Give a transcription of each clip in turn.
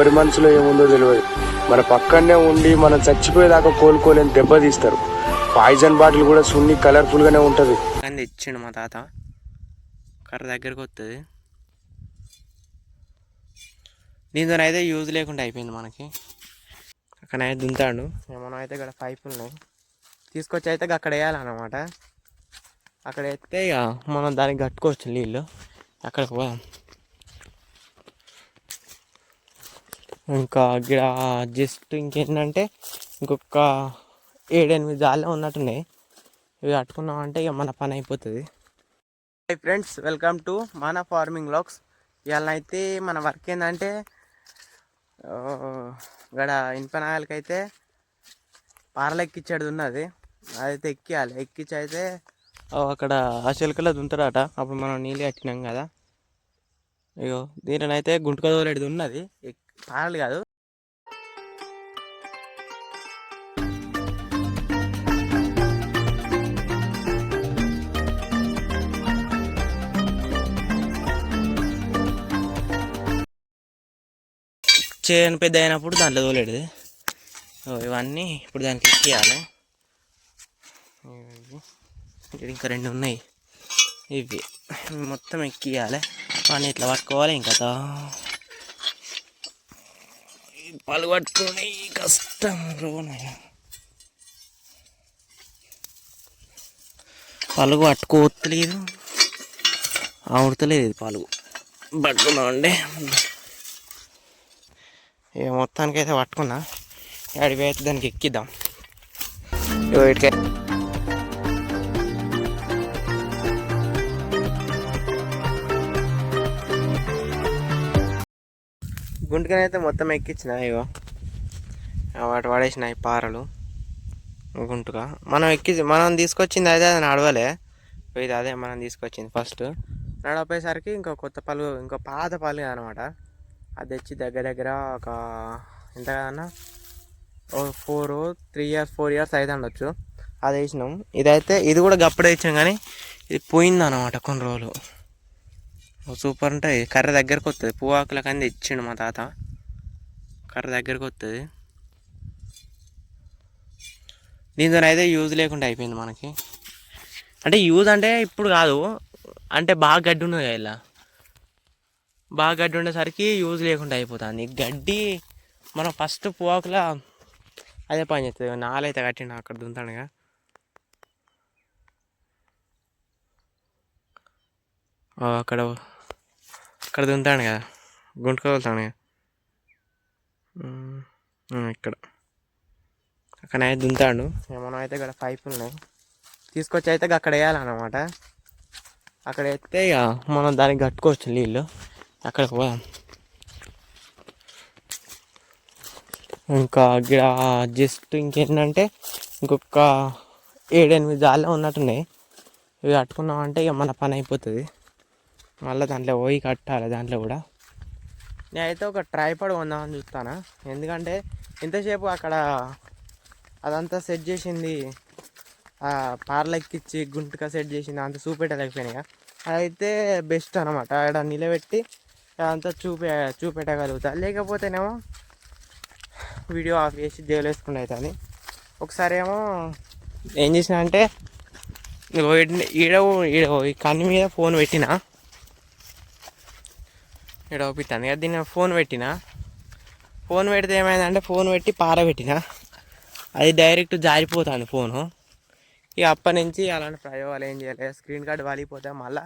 ఎవరి మనసులో ఏముందో తెలియదు. మన పక్కనే ఉండి మనం చచ్చిపోయేదాకా కోలుకోలేని దెబ్బ తీస్తారు. పాయిజన్ బాటిల్ కూడా సున్ని కలర్ఫుల్గానే ఉంటుంది. ఉంటది కానీ మా తాత. కర్ర దగ్గరకు వస్తుంది దీంతో అయితే యూజ్ లేకుండా అయిపోయింది మనకి. అక్కడ అయితే దుంతాడు మనం అయితే ఇక్కడ పైపులు ఉన్నాయి. తీసుకొచ్చి అయితే అక్కడ వేయాలన్నమాట. అక్కడ వేస్తే ఇక మనం దానికి కట్టుకోవచ్చు నీళ్ళు. అక్కడికి పోదాం. ఇంకా ఇక్కడ జస్ట్ ఇంకేంటంటే ఇంకొక ఏడెనిమిది జాలే ఉన్నట్టున్నాయి. ఇవి కట్టుకున్నామంటే ఇక మన పని అయిపోతుంది. హై ఫ్రెండ్స్ వెల్కమ్ టు మన ఫార్మింగ్ లాక్స్ ఇవాళ అయితే మన వర్క్ ఏంటంటే ఇక్కడ ఇన్పనాయాలకి అయితే పారలు ఎక్కించేది ఉన్నది. అదైతే ఎక్కియాలి. ఎక్కించి అయితే అక్కడ ఆ చిలుకలో దుంతాడట అప్పుడు మనం నీళ్ళు కట్టినాం కదా. అయ్యో దీనినైతే గుంటుక తోలేది ఉన్నది. ఎక్- కాదు. చేను పెద్ద అయినప్పుడు దాంట్లో తోలేడు ఓ, ఇవన్నీ ఇప్పుడు దానికి ఎక్కియాలి. ఇంకా రెండు ఉన్నాయి. ఇవి ఇవి మొత్తం ఎక్కియాలి. పని ఇట్లా పట్టుకోవాలి ఇంకా తా. పట్టుకొని కష్టం రోనయ్యా. పలుగు పట్టుకోవట్లేదు. ఆవుడతలేదు ఇది పలుగు. పట్టుకున్నామండి ఇక మొత్తానికి అయితే పట్టుకున్నా అడిగి దానికి ఎక్కిద్దాం. ఇగో గుంటుకని అయితే మొత్తం ఎక్కించిన ఇగో. వాటి పడేసినాయి పారలు. గుంటుగా. మనం ఎక్కి మనం తీసుకొచ్చింది అయితే అది నడవలే. ఇది అదే మనం తీసుకొచ్చింది ఫస్ట్. నడవపోయేసరికి ఇంకో కొత్త పలు ఇంకో పాత పలు అనమాట అది తెచ్చి దగ్గర దగ్గర ఒక ఎంత కదన్నా? ఓ four three years four years అయితే ఉండొచ్చు అది వేసినాం. ఇదైతే ఇది కూడా గప్పుడే ఇచ్చాం కానీ ఇది పోయింది అనమాట కొన్ని రోజులు. సూపర్ ఉంటుంది కర్ర దగ్గరకు వస్తుంది పువ్వాకుల కంది ఇచ్చిండు మా తాత. కర్ర దగ్గరకు వస్తుంది దీంతో అయితే యూజ్ లేకుండా అయిపోయింది మనకి. అంటే యూజ్ అంటే ఇప్పుడు కాదు. అంటే బాగా గడ్డి ఉన్నది కదా ఇలా. బాగా గడ్డి ఉండేసరికి యూజ్ లేకుండా అయిపోతుంది. గడ్డి మనం ఫస్ట్ పువ్వాకుల అదే పని చేస్తుంది నాలైతే కట్టిన అక్కడ దుంతాడుగా. అక్కడ అక్కడ దుంతాడు కదా. గుంటుకోగలుగుతాడు కదా. ఇక్కడ అక్కడ అయితే దుంతాడు ఇక మనం అయితే ఇక్కడ పైపులు ఉన్నాయి. తీసుకొచ్చి అయితే అక్కడ వేయాలన్నమాట. అక్కడ వేస్తే ఇక మనం దానికి కట్టుకోవచ్చు నీళ్ళు. అక్కడికి పోదాం. ఇంకా ఇక్కడ జస్ట్ ఇంకేంటంటే ఇంకొక ఏడెనిమిది జాలే ఉన్నట్టున్నాయి. ఇవి కట్టుకున్నామంటే ఇక మన పని అయిపోతుంది. మళ్ళీ దాంట్లో పోయి కట్టాలి దాంట్లో కూడా. నేనైతే ఒక ట్రైపాడ్ కొందామని చూస్తాను. ఎందుకంటే ఎంతసేపు అక్కడ అదంతా సెట్ చేసింది పార్లెక్కిచ్చి గుంటుగా సెట్ చేసింది అంత చూపెట్టలేకపోయినాయి అదైతే బెస్ట్ అనమాట ఆడ నిలబెట్టి అదంతా చూపే చూపెట్టగలుగుతా. లేకపోతేనేమో వీడియో ఆఫ్ చేసి జైలు అవుతుంది ఒకసారి ఏమో ఏం చేసిన అంటే ఈడ- ఈడ ఈ కన్ను మీద ఫోన్ పెట్టిన. ఇక్కడ ఒప్పిస్తాను కదా దీన్ని ఫోన్ పెట్టిన? ఫోన్ పెడితే ఏమైందంటే ఫోన్ పెట్టి పారబెట్టిన అది డైరెక్ట్ జారిపోతుంది ఫోను. ఇక అప్పటి నుంచి అలాంటి ప్రయోగాలు ఏం చేయలేదు స్క్రీన్ కార్డ్ వాలిపోతే మళ్ళీ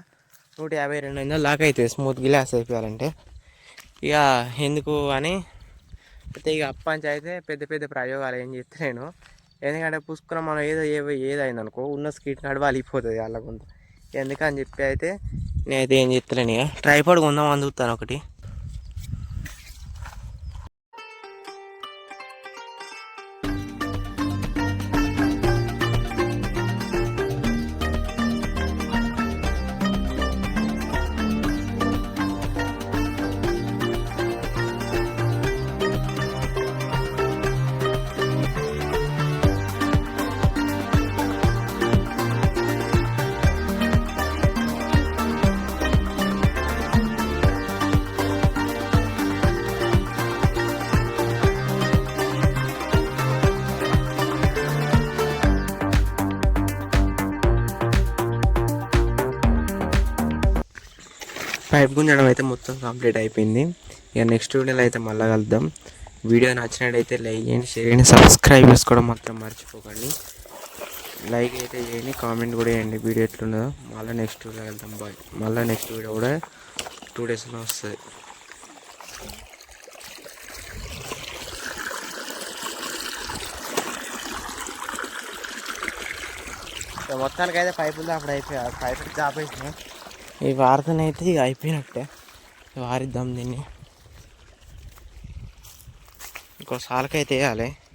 నూట యాభై రెండు వందలు లాక్ అవుతుంది. స్మూత్ గ్లాస్ అయిపోయాలంటే. ఇక ఎందుకు అని? అయితే ఇక అప్పంచి అయితే పెద్ద పెద్ద ప్రయోగాలు ఏం చేస్తలేను. ఎందుకంటే పుష్కరం మనం ఏదో ఏదో ఏదైంది అనుకో ఉన్న స్క్రీన్ కార్డ్ వాలిపోతుంది వాళ్ళ కొంత ఎందుకని చెప్పి అయితే నేనైతే ఏం చెప్తలేను ఇక. ట్రైపాడ్ కొందామని చూస్తాను ఒకటి. పైప్ గుంజడం అయితే మొత్తం కంప్లీట్ అయిపోయింది. ఇక నెక్స్ట్ వీడియోలో అయితే మళ్ళీ కలుద్దాం. వీడియో నచ్చినట్టయితే లైక్ చేయండి షేర్ చేయండి సబ్స్క్రైబ్ చేసుకోవడం మాత్రం మర్చిపోకండి. లైక్ అయితే చేయండి కామెంట్ కూడా చేయండి వీడియో ఎట్లున్నదో మళ్ళీ నెక్స్ట్ వీడియో వెళ్తాం బాయ్ మళ్ళీ నెక్స్ట్ వీడియో కూడా టూ డేస్లో వస్తుంది. మొత్తానికి అయితే పైపులు అప్పుడు అయిపోయా పైపులు చాపేసినాయి ఈ వారతనైతే ఇక అయిపోయినట్టే. వారిద్దాం దీన్ని. ఇంకో సాలకైతే వేయాలి.